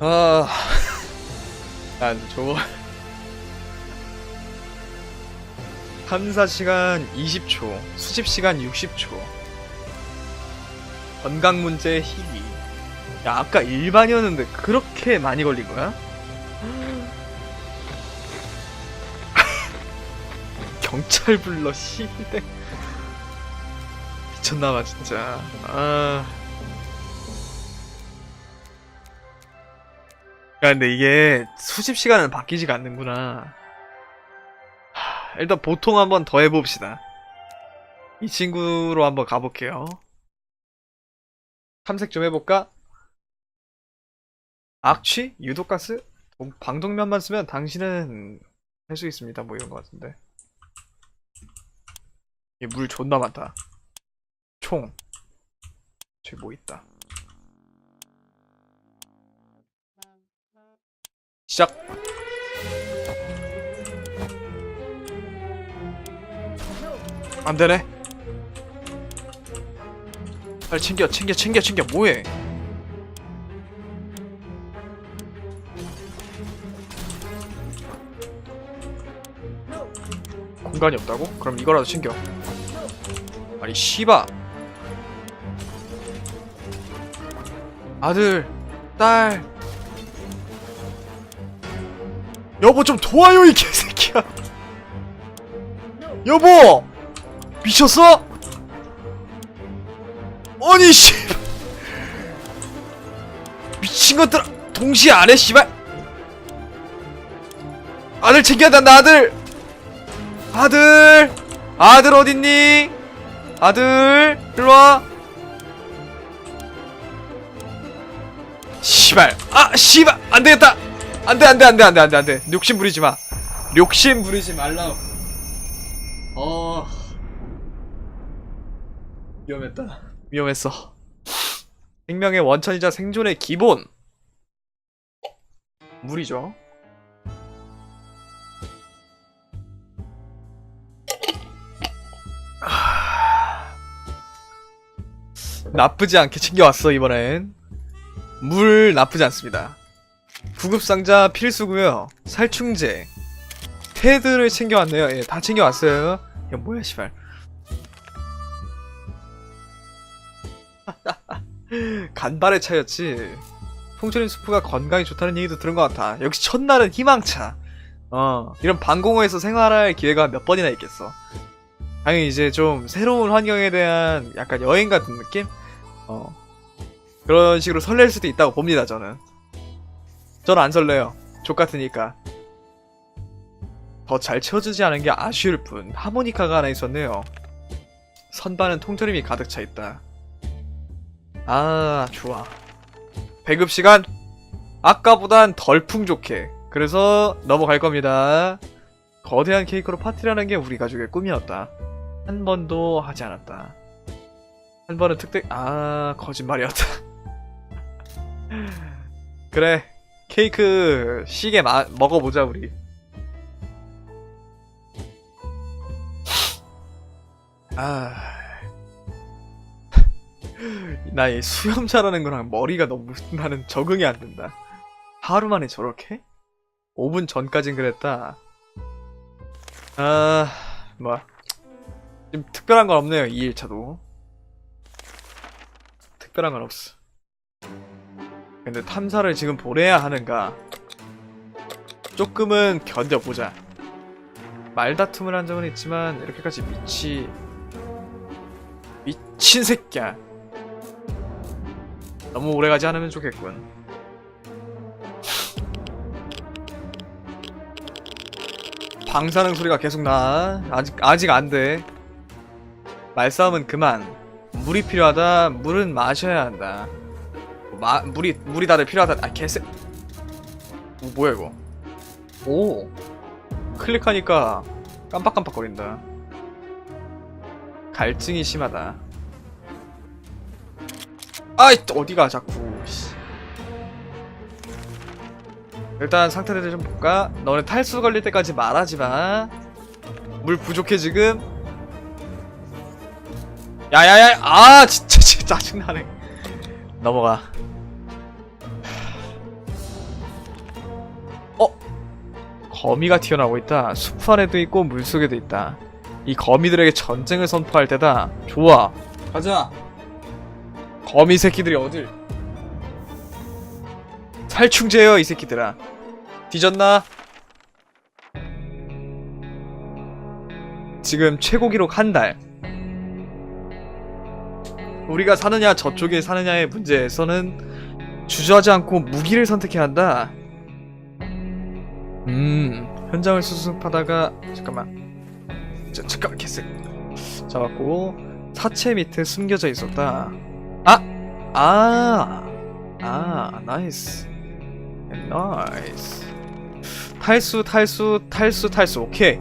아, 난 저거 탐사 시간 20초, 수집 시간 60초. 건강 문제 희귀. 야, 아까 일반이었는데 그렇게 많이 걸린 거야? 경찰 불러 씨네. 미쳤나봐 진짜. 아. 야, 근데 이게 수십 시간은 바뀌지가 않는구나. 하, 일단 보통 한번 더 해봅시다. 이 친구로 한번 가볼게요. 탐색 좀 해볼까? 악취? 유독가스? 동- 방독면만 쓰면 당신은 할 수 있습니다. 뭐 이런 거 같은데. 얘 물 존나 많다. 총. 저기 뭐 있다. 시작. 안 되네. 빨리 챙겨, 챙겨, 챙겨, 챙겨. 뭐해? 공간이 없다고? 그럼 이거라도 챙겨. 아니 씨바. 아들, 딸. 여보 좀 도와요 이 개새끼야. 여보, 미쳤어? 아니 씨. 미친 것들 동시에 안해 씨발. 아들 챙겨야 된다 아들. 아들, 아들 어딨니? 아들, 일로 와. 씨발, 아, 씨발, 안 되겠다. 안 돼, 안 돼, 안 돼, 안 돼, 안 돼, 안 돼. 욕심 부리지 마. 욕심 부리지 말라. 어. 위험했다. 위험했어. 생명의 원천이자 생존의 기본. 물이죠. 나쁘지 않게 챙겨왔어 이번엔 물 나쁘지 않습니다 구급상자 필수고요. 살충제. 패드를 챙겨왔네요. 예, 다 챙겨왔어요. 이거 뭐야 시발. 간발의 차였지. 통조림 수프가 건강에 좋다는 얘기도 들은 것 같아. 역시 첫날은 희망차. 어 이런 방공호에서 생활할 기회가 몇 번이나 있겠어. 당연히 이제 좀 새로운 환경에 대한 약간 여행 같은 느낌? 어. 그런 식으로 설렐 수도 있다고 봅니다, 저는. 저는 안 설레요. 족 같으니까. 더 잘 채워주지 않은 게 아쉬울 뿐. 하모니카가 하나 있었네요. 선반은 통조림이 가득 차 있다. 아, 좋아. 배급 시간? 아까보단 덜 풍족해. 그래서 넘어갈 겁니다. 거대한 케이크로 파티라는 게 우리 가족의 꿈이었다. 한 번도 하지 않았다. 한 번은 특대, 아, 거짓말이었다. 그래, 케이크 시계 마, 먹어보자, 우리. 아. 나이 수염 자라는 거랑 머리가 너무 나는 적응이 안 된다. 하루 만에 저렇게? 5분 전까진 그랬다. 아, 뭐. 좀 특별한 건 없네요, 2일차도. 특별한 건 없어. 근데 탐사를 지금 보내야 하는가? 조금은 견뎌보자. 말다툼을 한 적은 있지만, 이렇게까지 미치. 미친 새끼야. 너무 오래가지 않으면 좋겠군. 방사능 소리가 계속 나. 아직, 아직 안 돼. 말싸움은 그만. 물이 필요하다. 물은 마셔야 한다. 마, 물이, 물이 다들 필요하다. 아, 개새. 뭐, 뭐야, 이거. 오. 클릭하니까 깜빡깜빡거린다. 갈증이 심하다. 아이, 또 어디가 자꾸. 씨. 일단 상태를 좀 볼까? 너네 탈수 걸릴 때까지 말하지 마. 물 부족해 지금. 야야야, 아 진짜 진짜 짜증나네. 넘어가. 어? 거미가 튀어나오고 있다. 숲 안에도 있고 물속에도 있다. 이 거미들에게 전쟁을 선포할 때다. 좋아. 가자. 거미 새끼들이 어딜? 탈충제여 이 새끼들아. 뒤졌나? 지금 최고 기록 한 달. 우리가 사느냐 저쪽에 사느냐의 문제에서는 주저하지 않고 무기를 선택해야 한다. 음, 현장을 수습하다가 잠깐만. 자, 잠깐만 개색. 잡았고 사체 밑에 숨겨져 있었다. 아, 아, 아, 나이스, 나이스. 탈수, 탈수, 탈수, 탈수. 오케이.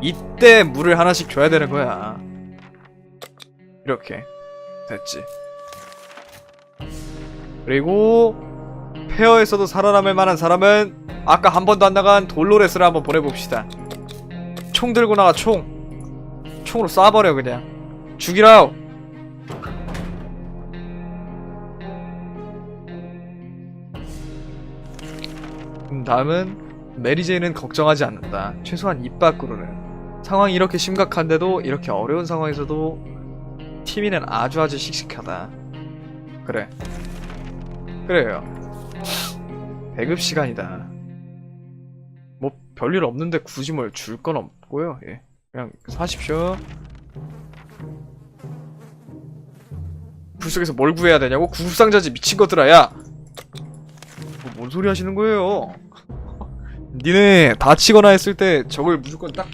이때 물을 하나씩 줘야 되는 거야. 이렇게 됐지. 그리고 페어에서도 살아남을 만한 사람은 아까 한 번도 안 나간 돌로레스를 한번 보내봅시다. 총 들고 나가 총. 총으로 쏴버려 그냥. 죽이라우. 음, 다음은 메리제이는 걱정하지 않는다. 최소한 입 밖으로는. 상황이 이렇게 심각한데도 이렇게 어려운 상황에서도 티미는 아주 아주 씩씩하다. 그래. 그래요. 배급 시간이다. 뭐 별일 없는데 굳이 뭘 줄 건 없고요. 예. 그냥 사십시오. 불 속에서 뭘 구해야 되냐고? 구급상자지 미친 것들아 야! 뭐, 뭔 소리 하시는 거예요? 니네 다치거나 했을 때 저걸 무조건 딱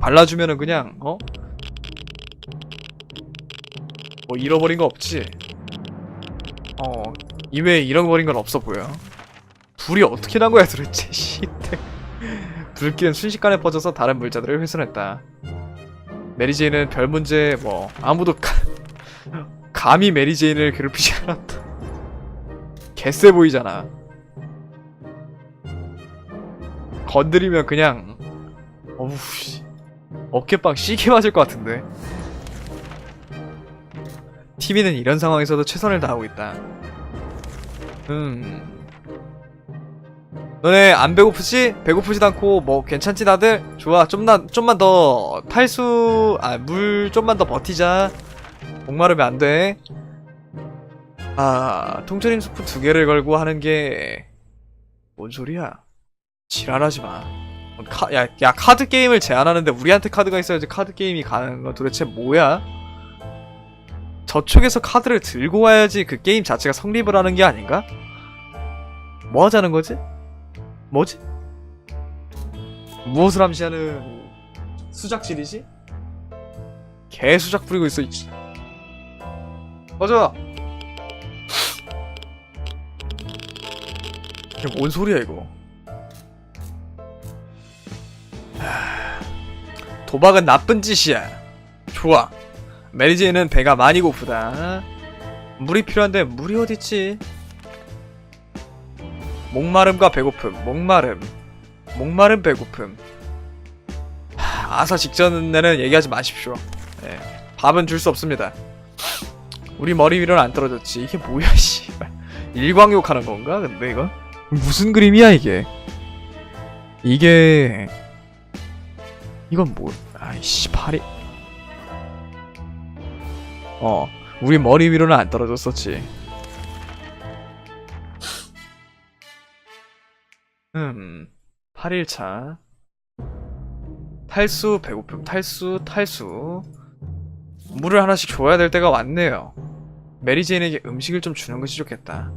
발라주면은 그냥 어? 뭐 잃어버린 거 없지? 어 이외에 잃어버린 건 없어 보여. 불이 어떻게 난 거야 도대체? 씨대 불길은 순식간에 퍼져서 다른 물자들을 훼손했다. 메리제인은 별 문제 뭐 아무도 가, 감히 메리제인을 괴롭히지 않았다. 개쎄 보이잖아. 건드리면 그냥 어우 씨. 어깨빵 시게 맞을 것 같은데 TV는 이런 상황에서도 최선을 다하고 있다. 음. 너네 안 배고프지? 배고프지도 않고 뭐 괜찮지 다들? 좋아 좀만 좀만 더 탈수 아 물 좀만 더 버티자. 목마르면 안 돼. 아 통조림 스프 두 개를 걸고 하는 게 뭔 소리야? 지랄하지 마. 카, 야, 야 카드 게임을 제안하는데 우리한테 카드가 있어야지 카드 게임이 가는 건 도대체 뭐야? 저쪽에서 카드를 들고 와야지 그 게임 자체가 성립을 하는 게 아닌가? 뭐 하자는 거지? 뭐지? 무엇을 암시하는 수작질이지? 개 수작 부리고 있어. 이 씨. 꺼져. 이게 뭔 소리야 이거? 하, 도박은 나쁜 짓이야. 좋아. 메리제이는 배가 많이 고프다. 물이 필요한데 물이 어딨지? 목마름과 배고픔, 목마름, 목마름 배고픔. 하, 아사 직전에는 얘기하지 마십시오. 예, 밥은 줄 수 없습니다. 우리 머리 위로는 안 떨어졌지. 이게 뭐야, 씨발. 일광욕 하는 건가? 근데 이거 무슨 그림이야 이게? 이게 이건 뭐? 아이씨 팔이. 어, 우리 머리 위로는 안 떨어졌었지. 음, 8일차. 탈수, 배고픔, 탈수, 탈수. 물을 하나씩 줘야 될 때가 왔네요. 메리제인에게 음식을 좀 주는 것이 좋겠다.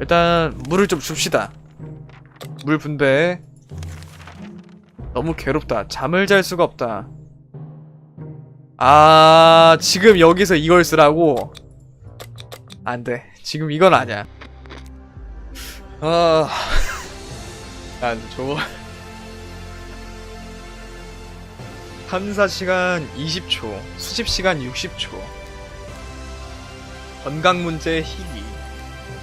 일단, 물을 좀 줍시다. 물 분배. 너무 괴롭다. 잠을 잘 수가 없다. 아, 지금 여기서 이걸 쓰라고? 안 돼. 지금 이건 아니야. 아, 난 좋아. 탐사시간 20초, 수집시간 60초. 건강 문제 희귀.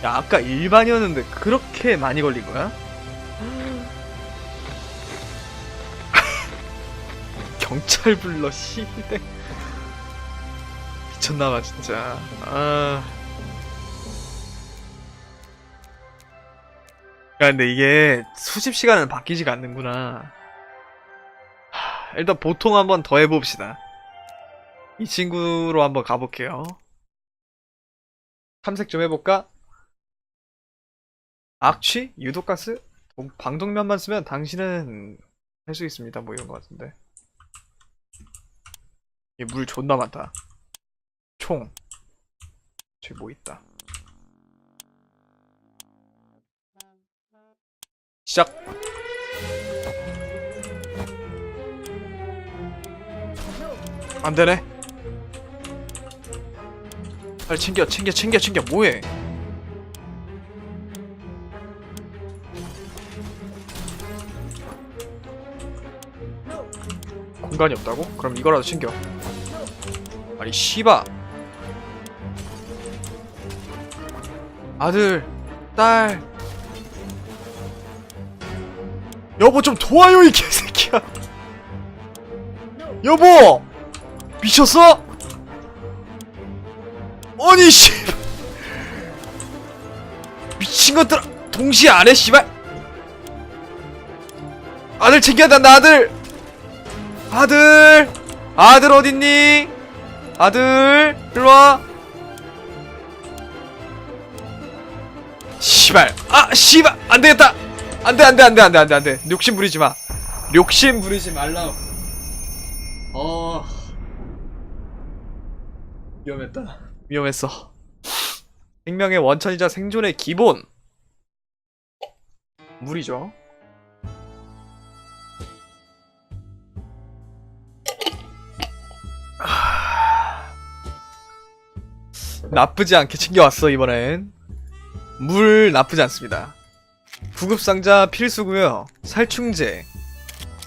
야, 아까 일반이었는데 그렇게 많이 걸린 거야? 경찰 불러, 씨대. 미쳤나봐, 진짜. 아. 야, 근데 이게 수십 시간은 바뀌지가 않는구나. 하, 일단 보통 한번 더 해봅시다. 이 친구로 한번 가볼게요. 탐색 좀 해볼까? 악취? 유독가스? 동- 방독면만 쓰면 당신은 할 수 있습니다. 뭐 이런 거 같은데. 얘물 존나 많다. 총. 저기 뭐 있다. 시작. 안 되네. 빨리 챙겨, 챙겨, 챙겨, 챙겨. 뭐해? 공간이 없다고? 그럼 이거라도 챙겨. 아니 씨바. 아들, 딸. 여보 좀 도와요 이 개새끼야. 여보, 미쳤어? 아니 씨. 미친 것들아. 동시에 안 해, 씨발. 아들 챙겨야 된다, 아들. 아들, 아들 어딨니? 아들, 일로 와. 씨발, 아, 씨발, 안 되겠다. 안 돼, 안 돼, 안 돼, 안 돼, 안 돼, 안 돼. 욕심 부리지 마. 욕심 부리지 말라. 어. 위험했다. 위험했어. 생명의 원천이자 생존의 기본. 물이죠. 나쁘지 않게 챙겨왔어 이번엔 물 나쁘지 않습니다. 구급상자 필수고요. 살충제.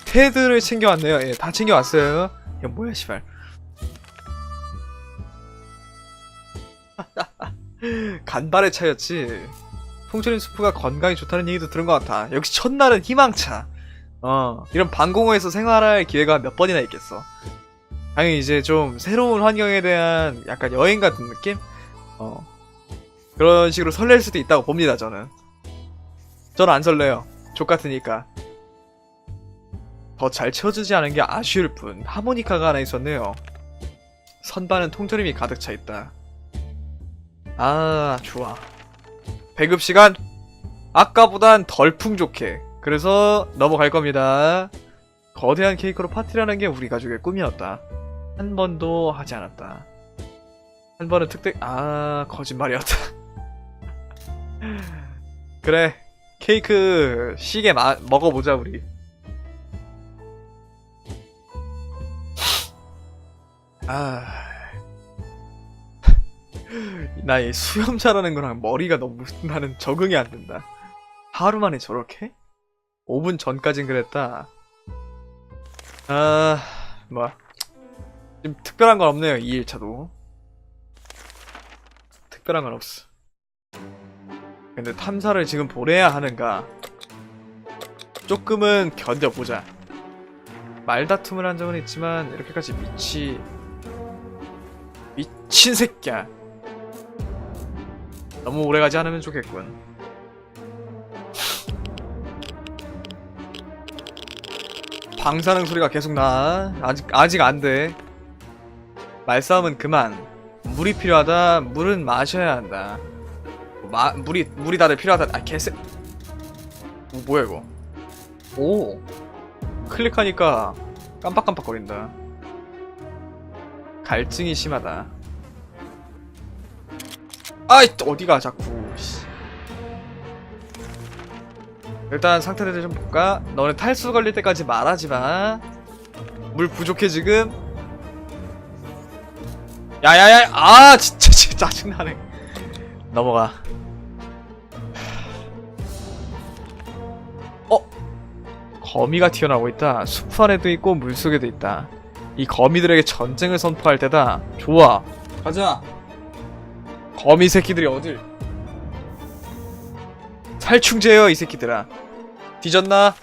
테드를 챙겨왔네요. 예, 다 챙겨왔어요. 이거 뭐야 씨발. 간발의 차였지. 통조림 수프가 건강에 좋다는 얘기도 들은 것 같아. 역시 첫날은 희망차. 어 이런 방공호에서 생활할 기회가 몇 번이나 있겠어. 당연히 이제 좀 새로운 환경에 대한 약간 여행 같은 느낌? 어. 그런 식으로 설렐 수도 있다고 봅니다, 저는. 저는 안 설레요. 족 같으니까. 더 잘 채워주지 않은 게 아쉬울 뿐. 하모니카가 하나 있었네요. 선반은 통조림이 가득 차 있다. 아, 좋아. 배급 시간? 아까보단 덜 풍족해. 그래서 넘어갈 겁니다. 거대한 케이크로 파티라는 게 우리 가족의 꿈이었다. 한 번도 하지 않았다. 한 번은 특대, 아, 거짓말이었다. 그래, 케이크 시계 마, 먹어보자, 우리. 아. 나이 수염 자라는 거랑 머리가 너무 나는 적응이 안 된다. 하루 만에 저렇게? 5분 전까진 그랬다. 아, 뭐. 좀 특별한 건 없네요, 2일차도. 특별한 건 없어. 근데 탐사를 지금 보내야 하는가? 조금은 견뎌보자. 말다툼을 한 적은 있지만, 이렇게까지 미치. 미친 새끼야. 너무 오래가지 않으면 좋겠군. 방사능 소리가 계속 나. 아직, 아직 안 돼. 말싸움은 그만. 물이 필요하다. 물은 마셔야 한다. 마, 물이, 물이 다들 필요하다. 아, 개새. 오, 뭐야, 이거. 오. 클릭하니까 깜빡깜빡 거린다. 갈증이 심하다. 아이, 또 어디가, 자꾸. 씨. 일단 상태들 좀 볼까? 너네 탈수 걸릴 때까지 말하지 마. 물 부족해 지금. 야야야, 아 진짜 진짜 짜증나네. 넘어가. 거미가 튀어나오고 있다. 숲 안에도 있고 물 속에도 있다. 이 거미들에게 전쟁을 선포할 때다. 좋아. 가자. 거미 새끼들이 어딜? 살충제요 이 새끼들아. 뒤졌나?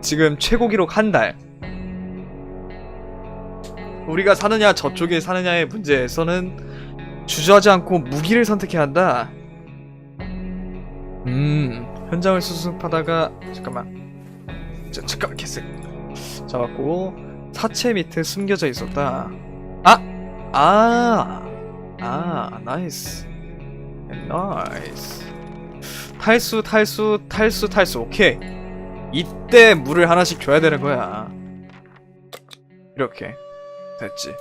지금 최고 기록 한 달. 우리가 사느냐 저쪽에 사느냐의 문제에서는 주저하지 않고 무기를 선택해야 한다. 음, 현장을 수습하다가 잠깐만. 자, 잠깐만 개색. 잡았고 사체 밑에 숨겨져 있었다. 아, 아, 아, 나이스, 나이스. 탈수, 탈수, 탈수, 탈수. 오케이. 이때 물을 하나씩 줘야 되는 거야. 이렇게 됐지.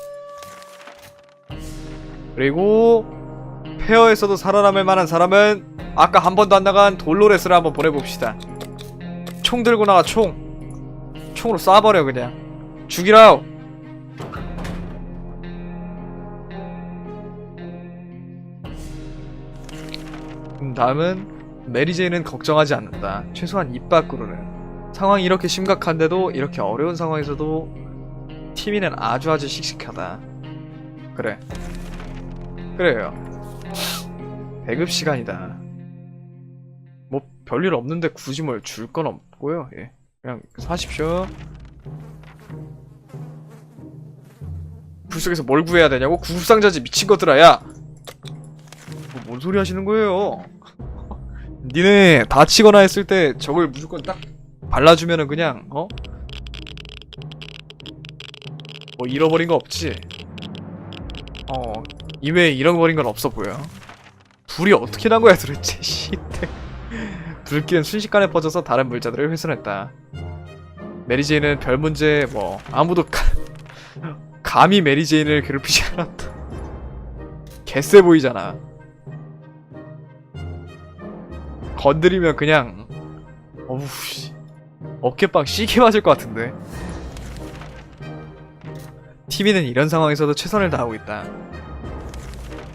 그리고 페어에서도 살아남을 만한 사람은 아까 한 번도 안 나간 돌로레스를 한번 보내봅시다. 총 들고 나가 총. 총으로 쏴버려 그냥. 죽이라우. 음, 다음은 메리제이는 걱정하지 않는다. 최소한 입 밖으로는. 상황이 이렇게 심각한데도 이렇게 어려운 상황에서도 티미는 아주 아주 씩씩하다. 그래. 그래요. 배급 시간이다. 뭐 별일 없는데 굳이 뭘 줄 건 없고요. 예. 그냥 사십시오. 불속에서 뭘 구해야 되냐고? 구급상자지 미친 것들아 야! 뭐, 뭔 소리 하시는 거예요? 니네 다치거나 했을 때 저걸 무조건 딱 발라주면은 그냥 어? 뭐 잃어버린 거 없지? 어 이외에 잃어버린 건 없어 보여 불이 어떻게 난 거야 도대체 시대 불길은 순식간에 퍼져서 다른 물자들을 훼손했다. 메리제이는 별 문제 뭐 아무도 가, 감히 메리제인을 괴롭히지 않았다. 개쎄 보이잖아. 건드리면 그냥 어우 씨. 어깨빵 시게 맞을 것 같은데. 티비는 이런 상황에서도 최선을 다하고 있다.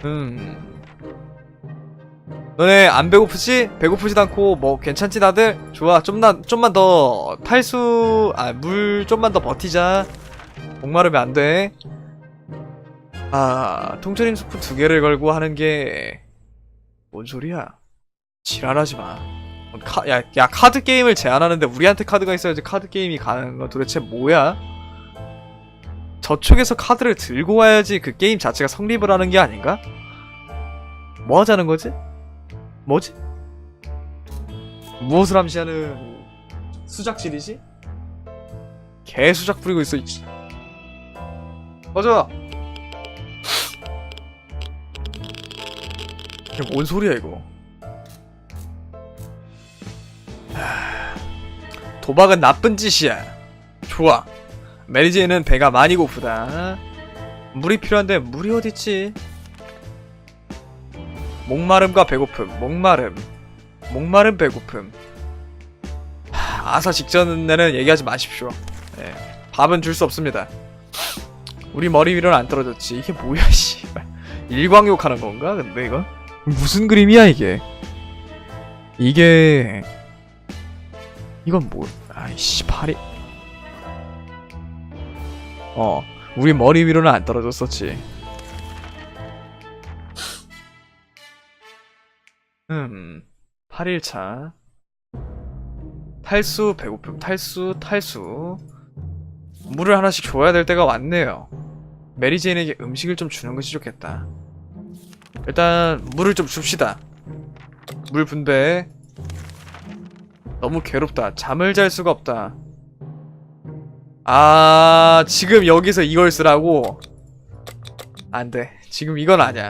음 너네 안 배고프지? 배고프지도 않고 뭐 괜찮지 다들? 좋아 좀만 좀만 더 탈수 아 물 좀만 더 버티자 목마르면 안돼 아 통조림 스프 두 개를 걸고 하는 게 뭔 소리야 지랄하지 마 카, 야, 야 카드 게임을 제안하는데 우리한테 카드가 있어야지 카드 게임이 가는 건 도대체 뭐야? 저쪽에서 카드를 들고 와야지 그 게임 자체가 성립을 하는 게 아닌가? 뭐 하자는 거지? 뭐지? 무엇을 암시하는 수작질이지? 개수작 부리고 있어 이씨. 꺼져 이게 뭔 소리야 이거 하, 도박은 나쁜 짓이야 좋아 메리제이는 배가 많이 고프다 물이 필요한데 물이 어딨지 목마름과 배고픔, 목마름, 목마름, 배고픔. 하, 아사 직전에는 얘기하지 마십시오. 예, 밥은 줄 수 없습니다. 우리 머리 위로는 안 떨어졌지. 이게 뭐야, 씨발. 일광욕 하는 건가? 근데 이거 무슨 그림이야 이게? 이게 이건 뭐? 아이씨 팔이. 어, 우리 머리 위로는 안 떨어졌었지. 음, 8일차. 탈수, 배고픔, 탈수, 탈수. 물을 하나씩 줘야 될 때가 왔네요. 메리제인에게 음식을 좀 주는 것이 좋겠다. 일단, 물을 좀 줍시다. 물 분배. 너무 괴롭다. 잠을 잘 수가 없다. 아, 지금 여기서 이걸 쓰라고? 안 돼. 지금 이건 아니야.